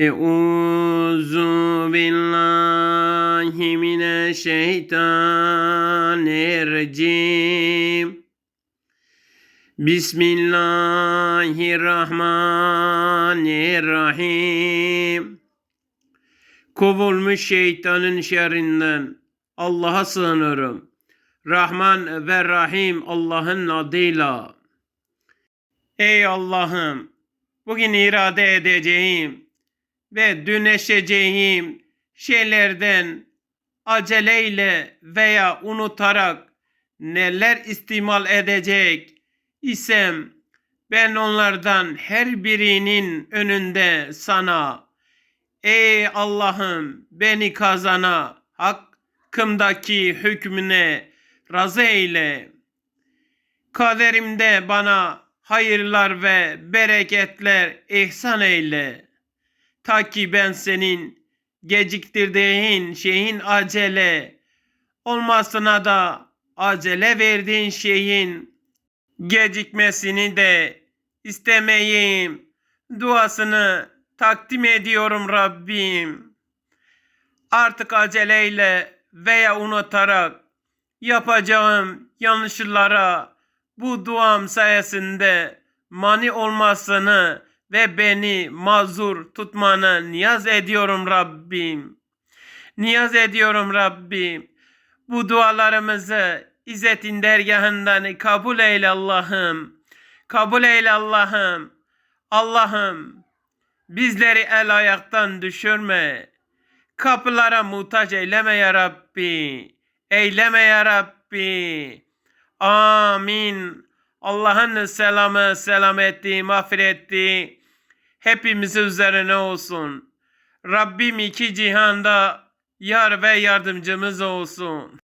Euzu billahi mineşşeytanirracim. Bismillahirrahmanirrahim. Kovulmuş şeytanın şerrinden Allah'a sığınırım. Rahman ve Rahim Allah'ın adıyla. Ey Allah'ım, bugün irade edeceğim ve dönüşeceğim şeylerden aceleyle veya unutarak neler istimal edecek isem ben onlardan her birinin önünde sana ey Allah'ım beni kazana hakkımdaki hükmüne razı eyle. Kaderimde bana hayırlar ve bereketler ihsan eyle. Ta ki ben senin geciktirdiğin şeyin acele olmasına da acele verdiğin şeyin gecikmesini de istemeyeyim. Duasını takdim ediyorum Rabbim. Artık aceleyle veya unutarak yapacağım yanlışlara bu duam sayesinde mani olmasını ve beni mazur tutmanı niyaz ediyorum Rabbim. Niyaz ediyorum Rabbim. Bu dualarımızı İzzet'in dergahından kabul eyle Allah'ım. Kabul eyle Allah'ım. Allah'ım bizleri el ayaktan düşürme. Kapılara muhtaç eyleme ya Rabbi. Eyleme ya Rabbi. Amin. Allah'ın selamı, selameti, mağfireti hepimiz üzerine olsun. Rabbim iki cihanda yar ve yardımcımız olsun.